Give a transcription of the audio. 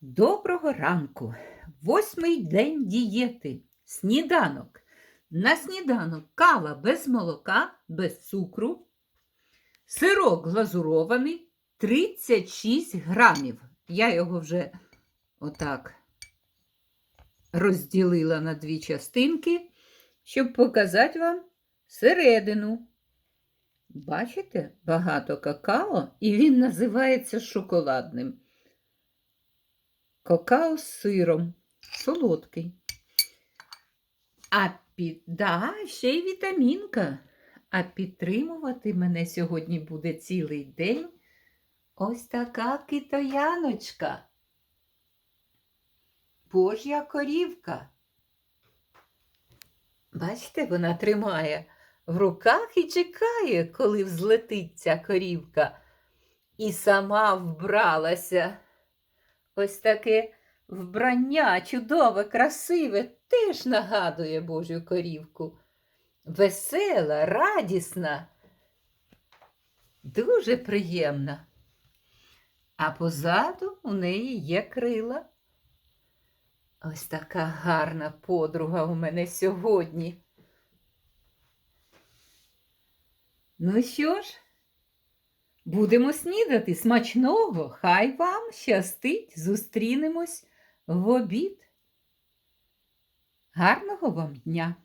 Доброго ранку. Восьмий день дієти. Сніданок. На сніданок кава без молока, без цукру. Сирок глазурований 36 грамів. Я його вже отак розділила на дві частинки, щоб показати вам середину. Бачите, багато какао, і він називається шоколадним. Какао з сиром. Солодкий. А під... да, ще й вітамінка. А підтримувати мене сьогодні буде цілий день ось така китояночка. Божя корівка. Бачите, вона тримає в руках і чекає, коли взлетить ця корівка. І сама вбралася. Ось таке вбрання чудове, красиве, теж нагадує Божу корівку. Весела, радісна, дуже приємна. А позаду у неї є крила. Ось така гарна подруга у мене сьогодні. Ну що ж? Будемо снідати смачного. Хай вам щастить. Зустрінемось в обід. Гарного вам дня!